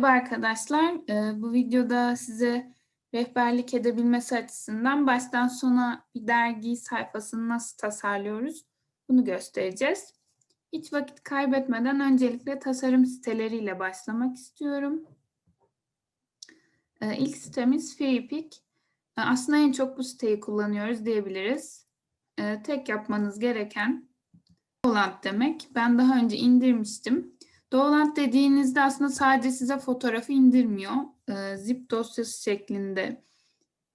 Merhaba arkadaşlar. Ee, bu videoda size rehberlik edebilmesi açısından baştan sona bir dergi sayfasını nasıl tasarlıyoruz bunu göstereceğiz. Hiç vakit kaybetmeden öncelikle tasarım siteleriyle başlamak istiyorum. Ee, ilk sitemiz FreePick. Ee, aslında en çok bu siteyi kullanıyoruz diyebiliriz. Tek yapmanız gereken Dolant demek. Ben daha önce indirmiştim. Dolant dediğinizde aslında sadece size fotoğrafı indirmiyor. Ee, zip dosyası şeklinde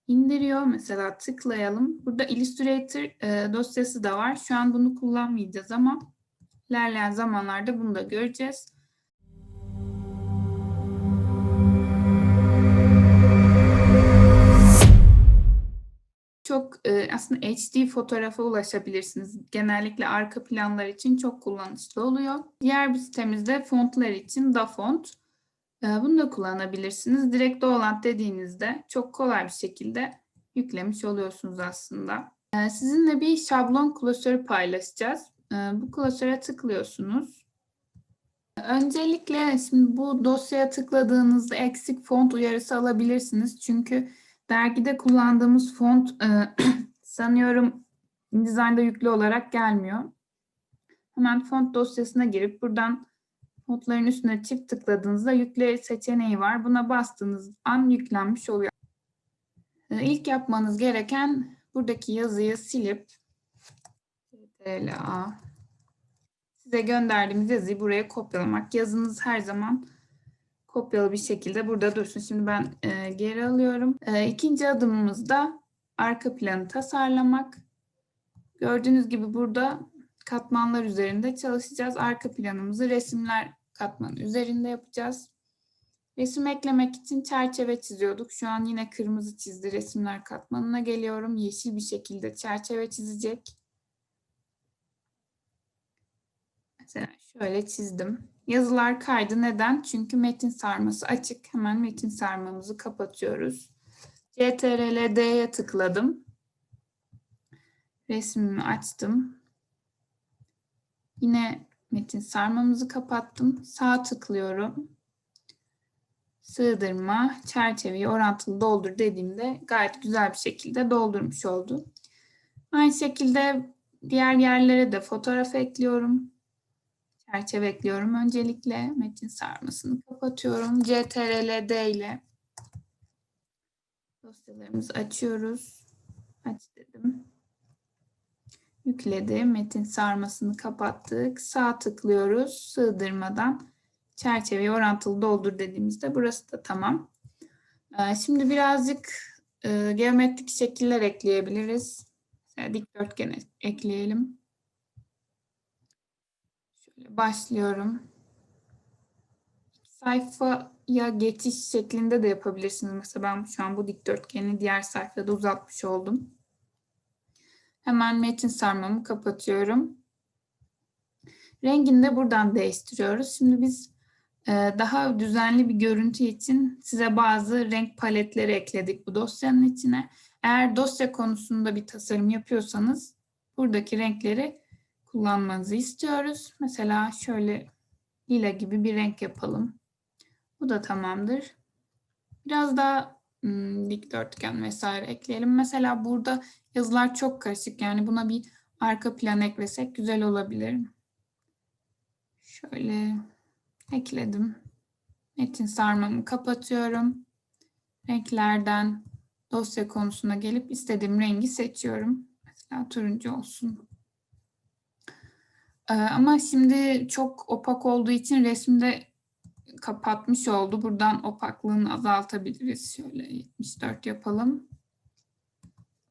indiriyor. Mesela tıklayalım. Burada Illustrator e, dosyası da var. Şu an bunu kullanmayacağız ama ilerleyen zamanlarda bunu da göreceğiz. Çok e, aslında HD fotoğrafa ulaşabilirsiniz. Genellikle arka planlar için çok kullanışlı oluyor. Diğer bir sitemizde fontlar için DaFont. E, bunu da kullanabilirsiniz. Direkt Dolant dediğinizde çok kolay bir şekilde yüklemiş oluyorsunuz aslında. E, sizinle bir şablon klasörü paylaşacağız. E, bu klasöre tıklıyorsunuz. Öncelikle şimdi bu dosyaya tıkladığınızda eksik font uyarısı alabilirsiniz. Çünkü Dergide kullandığımız font e, sanıyorum InDesign'da yüklü olarak gelmiyor. Hemen font dosyasına girip buradan fontların üstüne çift tıkladığınızda yükle seçeneği var. Buna bastığınız an yüklenmiş oluyor. E, ilk yapmanız gereken buradaki yazıyı silip size gönderdiğimiz yazıyı buraya kopyalamak. Yazınız her zaman kopyalı bir şekilde burada dursun. Şimdi ben e, geri alıyorum. E, ikinci adımımız da arka planı tasarlamak. Gördüğünüz gibi burada katmanlar üzerinde çalışacağız. Arka planımızı resimler katmanı üzerinde yapacağız. Resim eklemek için çerçeve çiziyorduk. Şu an yine kırmızı çizdi resimler katmanına geliyorum. Yeşil bir şekilde çerçeve çizecek. Mesela şöyle çizdim. Yazılar kaydı. Neden? Çünkü metin sarması açık. Hemen metin sarmamızı kapatıyoruz. CTRL-D'ye tıkladım. Resmimi açtım. Yine metin sarmamızı kapattım. Sağ tıklıyorum. Sığdırma, çerçeveyi orantılı doldur dediğimde gayet güzel bir şekilde doldurmuş oldu. Aynı şekilde diğer yerlere de fotoğraf ekliyorum çerçeve ekliyorum. Öncelikle metin sarmasını kapatıyorum. CTRL D ile dosyalarımızı açıyoruz. Aç dedim. Yükledi. Metin sarmasını kapattık. Sağ tıklıyoruz. Sığdırmadan çerçeveyi orantılı doldur dediğimizde burası da tamam. Ee, şimdi birazcık e, geometrik şekiller ekleyebiliriz. Dikdörtgen ekleyelim başlıyorum. Sayfaya geçiş şeklinde de yapabilirsiniz. Mesela ben şu an bu dikdörtgeni diğer sayfada uzatmış oldum. Hemen metin sarmamı kapatıyorum. Rengini de buradan değiştiriyoruz. Şimdi biz e, daha düzenli bir görüntü için size bazı renk paletleri ekledik bu dosyanın içine. Eğer dosya konusunda bir tasarım yapıyorsanız buradaki renkleri kullanmanızı istiyoruz. Mesela şöyle lila gibi bir renk yapalım. Bu da tamamdır. Biraz daha hmm, dikdörtgen vesaire ekleyelim. Mesela burada yazılar çok karışık. Yani buna bir arka plan eklesek güzel olabilir. Şöyle ekledim. Metin sarmamı kapatıyorum. Renklerden dosya konusuna gelip istediğim rengi seçiyorum. Mesela turuncu olsun. Ee, ama şimdi çok opak olduğu için resimde kapatmış oldu. Buradan opaklığını azaltabiliriz. Şöyle 74 yapalım.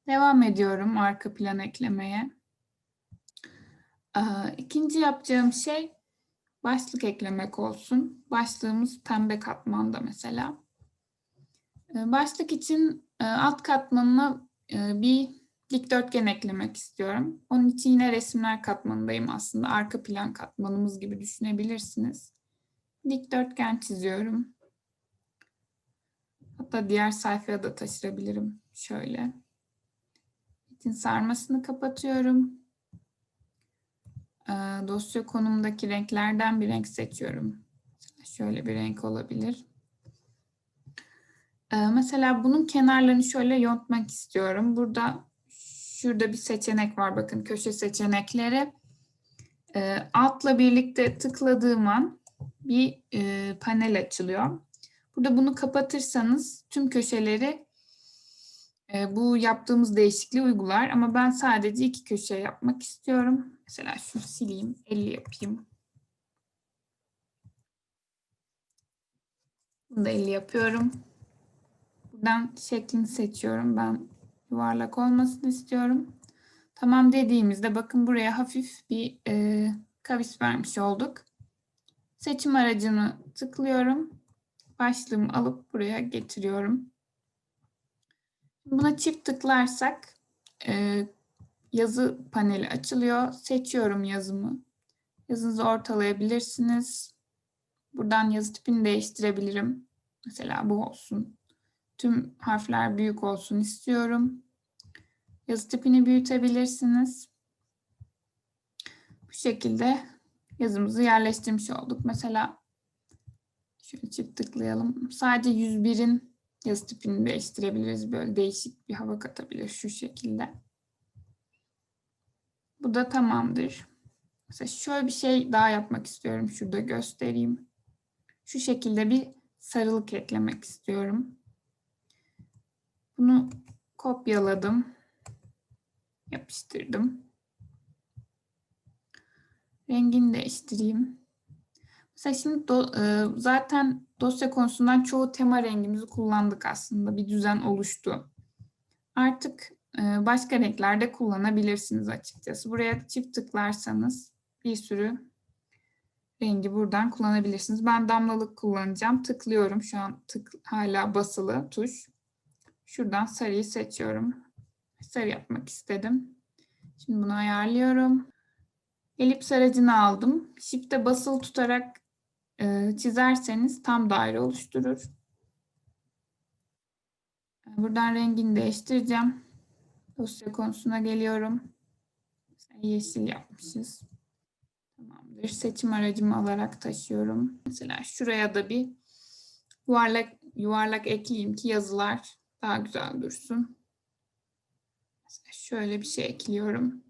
Devam ediyorum arka plan eklemeye. Ee, ikinci yapacağım şey başlık eklemek olsun. Başlığımız pembe katmanda mesela. Ee, başlık için e, alt katmanına e, bir dikdörtgen eklemek istiyorum. Onun için yine resimler katmanındayım aslında. Arka plan katmanımız gibi düşünebilirsiniz. Dikdörtgen çiziyorum. Hatta diğer sayfaya da taşırabilirim. Şöyle. Metin sarmasını kapatıyorum. Ee, dosya konumdaki renklerden bir renk seçiyorum. Şöyle bir renk olabilir. Ee, mesela bunun kenarlarını şöyle yontmak istiyorum. Burada şurada bir seçenek var bakın köşe seçenekleri. Ee, altla birlikte tıkladığım an bir e, panel açılıyor. Burada bunu kapatırsanız tüm köşeleri e, bu yaptığımız değişikliği uygular. Ama ben sadece iki köşe yapmak istiyorum. Mesela şunu sileyim, 50 yapayım. Bunu da 50 yapıyorum. Buradan şeklini seçiyorum. Ben yuvarlak olmasını istiyorum. Tamam dediğimizde bakın buraya hafif bir e, kavis vermiş olduk. Seçim aracını tıklıyorum. Başlığımı alıp buraya getiriyorum. Buna çift tıklarsak e, yazı paneli açılıyor. Seçiyorum yazımı. Yazınızı ortalayabilirsiniz. Buradan yazı tipini değiştirebilirim. Mesela bu olsun. Tüm harfler büyük olsun istiyorum. Yazı tipini büyütebilirsiniz. Bu şekilde yazımızı yerleştirmiş olduk. Mesela şöyle çift tıklayalım. Sadece 101'in yazı tipini değiştirebiliriz. Böyle değişik bir hava katabilir şu şekilde. Bu da tamamdır. Mesela şöyle bir şey daha yapmak istiyorum. Şurada göstereyim. Şu şekilde bir sarılık eklemek istiyorum. Bunu kopyaladım. Yapıştırdım. Rengini değiştireyim. Mesela şimdi do, e, zaten dosya konusundan çoğu tema rengimizi kullandık aslında. Bir düzen oluştu. Artık e, başka renklerde kullanabilirsiniz açıkçası. Buraya çift tıklarsanız bir sürü rengi buradan kullanabilirsiniz. Ben damlalık kullanacağım. Tıklıyorum. Şu an tık hala basılı tuş. Şuradan sarıyı seçiyorum. Sarı yapmak istedim. Şimdi bunu ayarlıyorum. Elips aracını aldım. Shift'e basılı tutarak e, çizerseniz tam daire oluşturur. Buradan rengini değiştireceğim. Dosya konusuna geliyorum. Mesela yeşil yapmışız. Tamamdır. Seçim aracımı alarak taşıyorum. Mesela şuraya da bir yuvarlak yuvarlak ekleyeyim ki yazılar daha güzel dursun. Mesela şöyle bir şey ekliyorum.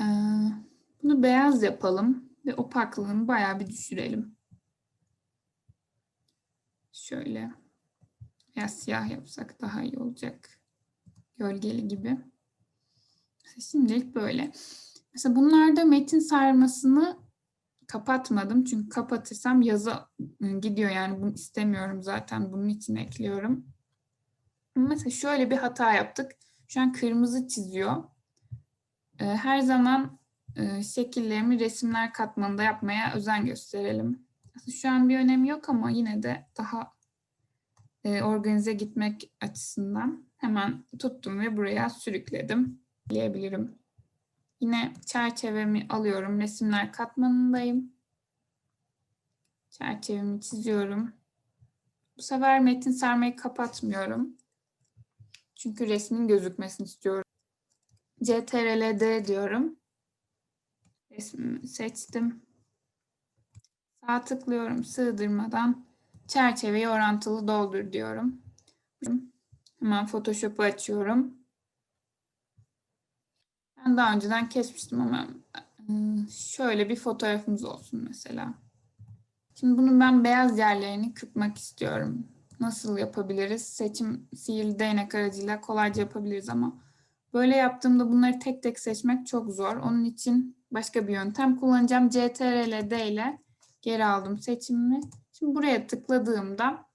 Ee, bunu beyaz yapalım ve opaklığını bayağı bir düşürelim. Şöyle veya siyah yapsak daha iyi olacak. Gölgeli gibi. Şimdilik böyle. Mesela bunlarda metin sarmasını kapatmadım. Çünkü kapatırsam yazı ıı, gidiyor yani bunu istemiyorum zaten. Bunun için ekliyorum. Mesela şöyle bir hata yaptık. Şu an kırmızı çiziyor. Her zaman ıı, şekillerimi resimler katmanında yapmaya özen gösterelim. Şu an bir önemi yok ama yine de daha e, organize gitmek açısından hemen tuttum ve buraya sürükledim diyebilirim. Yine çerçevemi alıyorum. Resimler katmanındayım. Çerçevemi çiziyorum. Bu sefer metin sarmayı kapatmıyorum. Çünkü resmin gözükmesini istiyorum. CTRL-D diyorum. Resmimi seçtim. Sağ tıklıyorum sığdırmadan çerçeveyi orantılı doldur diyorum. Hemen Photoshop'u açıyorum. Ben daha önceden kesmiştim ama ıı, şöyle bir fotoğrafımız olsun mesela. Şimdi bunun ben beyaz yerlerini kırpmak istiyorum. Nasıl yapabiliriz? Seçim sihirli değnek aracıyla kolayca yapabiliriz ama böyle yaptığımda bunları tek tek seçmek çok zor. Onun için başka bir yöntem kullanacağım. CTRL D ile geri aldım seçimimi. Şimdi buraya tıkladığımda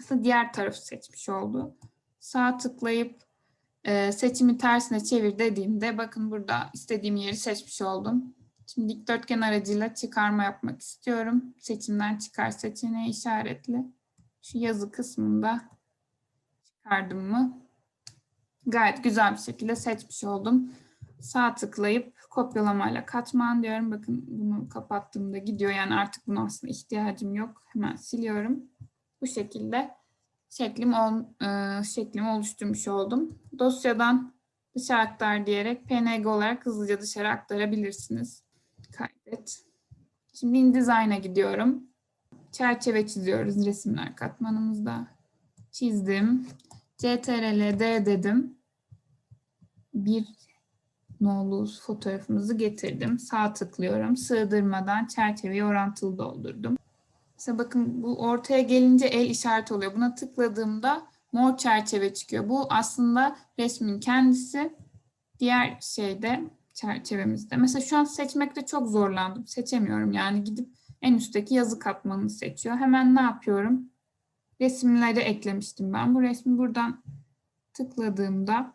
aslında diğer tarafı seçmiş oldu. Sağ tıklayıp e, seçimi tersine çevir dediğimde bakın burada istediğim yeri seçmiş oldum. Şimdi dikdörtgen aracıyla çıkarma yapmak istiyorum. Seçimden çıkar seçeneği işaretli. Şu yazı kısmında çıkardım mı? Gayet güzel bir şekilde seçmiş oldum. Sağ tıklayıp kopyalamayla katman diyorum. Bakın bunu kapattığımda gidiyor. Yani artık buna aslında ihtiyacım yok. Hemen siliyorum. Bu şekilde şeklim, ol, e, şeklimi oluşturmuş oldum. Dosyadan dışarı aktar diyerek PNG olarak hızlıca dışarı aktarabilirsiniz. Kaydet. Şimdi InDesign'a gidiyorum. çerçeve çiziyoruz resimler katmanımızda. Çizdim. CTRL D dedim. Bir nolu fotoğrafımızı getirdim. Sağ tıklıyorum. Sığdırmadan çerçeveyi orantılı doldurdum. Mesela bakın bu ortaya gelince el işareti oluyor. Buna tıkladığımda mor çerçeve çıkıyor. Bu aslında resmin kendisi. Diğer şeyde çerçevemizde. Mesela şu an seçmekte çok zorlandım. Seçemiyorum. Yani gidip en üstteki yazı katmanını seçiyor. Hemen ne yapıyorum? Resimleri eklemiştim ben. Bu resmi buradan tıkladığımda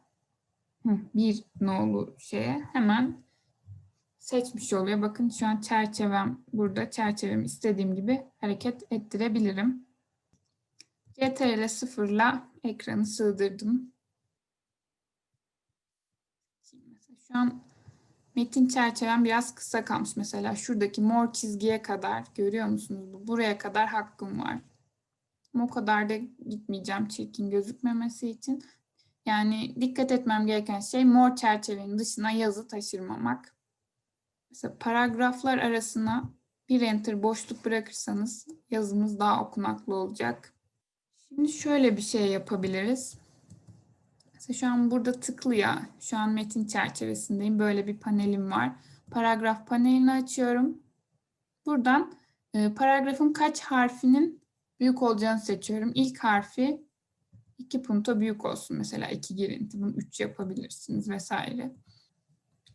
bir nolu şeye hemen seçmiş oluyor. Bakın şu an çerçevem burada. Çerçevemi istediğim gibi hareket ettirebilirim. CTRL sıfırla ekranı sığdırdım. Şu an metin çerçevem biraz kısa kalmış. Mesela şuradaki mor çizgiye kadar görüyor musunuz? Buraya kadar hakkım var. O kadar da gitmeyeceğim çirkin gözükmemesi için. Yani dikkat etmem gereken şey mor çerçevenin dışına yazı taşırmamak. Mesela paragraflar arasına bir enter boşluk bırakırsanız yazımız daha okunaklı olacak. Şimdi şöyle bir şey yapabiliriz. Mesela şu an burada tıklı ya. Şu an metin çerçevesindeyim. Böyle bir panelim var. Paragraf panelini açıyorum. Buradan e, paragrafın kaç harfinin büyük olacağını seçiyorum. İlk harfi iki punto büyük olsun. Mesela iki girinti. Bunu üç yapabilirsiniz vesaire.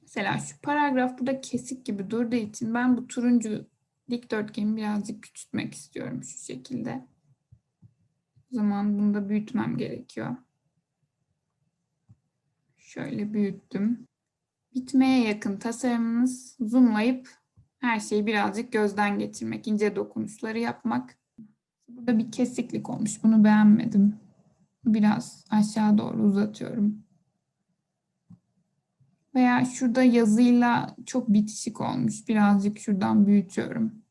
Mesela şu paragraf burada kesik gibi durduğu için ben bu turuncu dikdörtgeni birazcık küçültmek istiyorum şu şekilde. O zaman bunu da büyütmem gerekiyor. Şöyle büyüttüm. Bitmeye yakın tasarımımız zoomlayıp her şeyi birazcık gözden geçirmek, ince dokunuşları yapmak. Burada bir kesiklik olmuş. Bunu beğenmedim. Biraz aşağı doğru uzatıyorum. Veya şurada yazıyla çok bitişik olmuş. Birazcık şuradan büyütüyorum.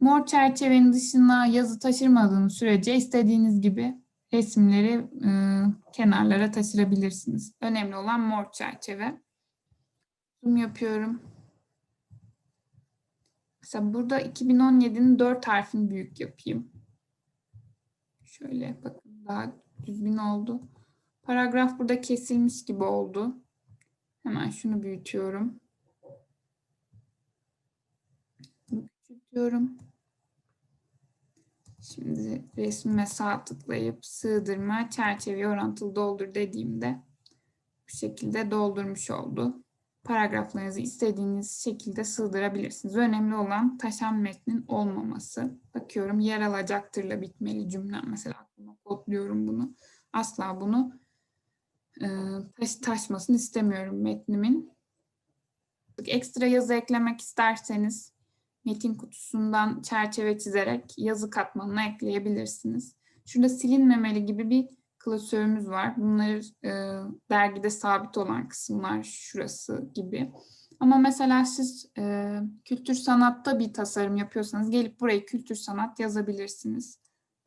Mor çerçevenin dışına yazı taşırmadığınız sürece istediğiniz gibi resimleri e, kenarlara taşırabilirsiniz. Önemli olan mor çerçeve. Zoom yapıyorum. Mesela burada 2017'nin 4 harfini büyük yapayım. Şöyle bakın daha düzgün oldu. Paragraf burada kesilmiş gibi oldu. Hemen şunu büyütüyorum. Küçültüyorum. Şimdi resmime sağ tıklayıp sığdırma, çerçeveyi orantılı doldur dediğimde bu şekilde doldurmuş oldu. Paragraflarınızı istediğiniz şekilde sığdırabilirsiniz. Önemli olan taşan metnin olmaması. Bakıyorum yer alacaktırla bitmeli cümlem. Mesela aklıma kodluyorum bunu. Asla bunu taş, taşmasını istemiyorum metnimin. Ekstra yazı eklemek isterseniz metin kutusundan çerçeve çizerek yazı katmanına ekleyebilirsiniz. Şurada silinmemeli gibi bir klasörümüz var. Bunlar e, dergide sabit olan kısımlar şurası gibi. Ama mesela siz e, kültür sanatta bir tasarım yapıyorsanız gelip burayı kültür sanat yazabilirsiniz.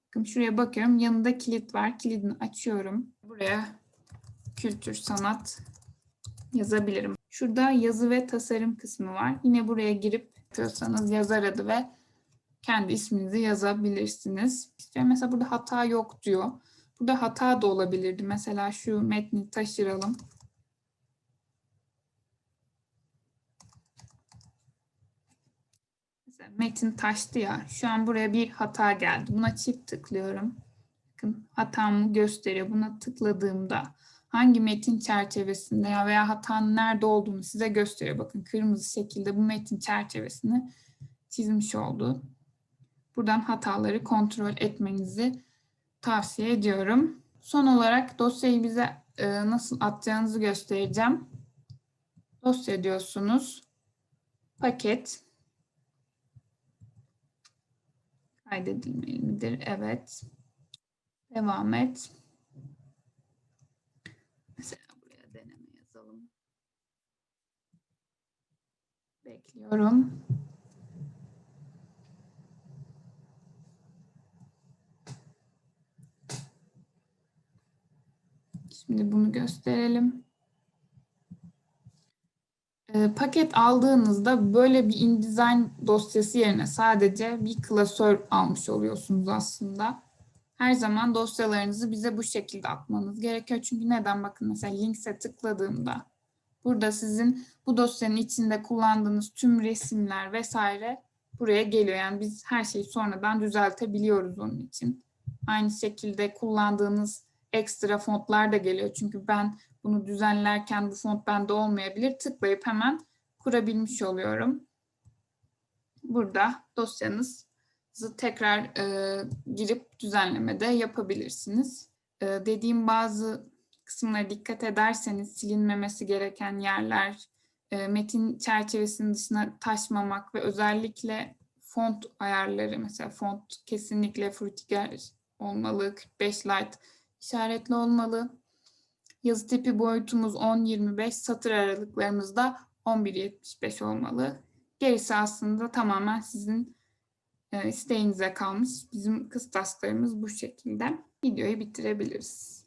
Bakın şuraya bakıyorum. Yanında kilit var. Kilidini açıyorum. Buraya kültür sanat yazabilirim. Şurada yazı ve tasarım kısmı var. Yine buraya girip yapıyorsanız yazar adı ve kendi isminizi yazabilirsiniz. İşte mesela burada hata yok diyor. Burada hata da olabilirdi. Mesela şu metni taşıralım. Mesela metin taştı ya. Şu an buraya bir hata geldi. Buna çift tıklıyorum. Bakın hatamı gösteriyor. Buna tıkladığımda hangi metin çerçevesinde ya veya hatanın nerede olduğunu size gösteriyor. Bakın kırmızı şekilde bu metin çerçevesini çizmiş oldu. Buradan hataları kontrol etmenizi tavsiye ediyorum. Son olarak dosyayı bize e, nasıl atacağınızı göstereceğim. Dosya diyorsunuz. Paket. Kaydedilmeli midir? Evet. Devam et. Mesela buraya deneme yazalım. Bekliyorum. Şimdi bunu gösterelim. E, paket aldığınızda böyle bir InDesign dosyası yerine sadece bir klasör almış oluyorsunuz aslında. Her zaman dosyalarınızı bize bu şekilde atmanız gerekiyor. Çünkü neden? Bakın mesela Links'e tıkladığımda burada sizin bu dosyanın içinde kullandığınız tüm resimler vesaire buraya geliyor. Yani biz her şeyi sonradan düzeltebiliyoruz onun için. Aynı şekilde kullandığınız ekstra fontlar da geliyor. Çünkü ben bunu düzenlerken bu font bende olmayabilir. Tıklayıp hemen kurabilmiş oluyorum. Burada dosyanızı tekrar e, girip düzenlemede yapabilirsiniz. E, dediğim bazı kısımlara dikkat ederseniz silinmemesi gereken yerler, e, metin çerçevesinin dışına taşmamak ve özellikle font ayarları mesela font kesinlikle Frutiger olmalı, 45 light işaretli olmalı. Yazı tipi boyutumuz 10-25, satır aralıklarımız da 11-75 olmalı. Gerisi aslında tamamen sizin e, isteğinize kalmış. Bizim kıstaslarımız bu şekilde. Videoyu bitirebiliriz.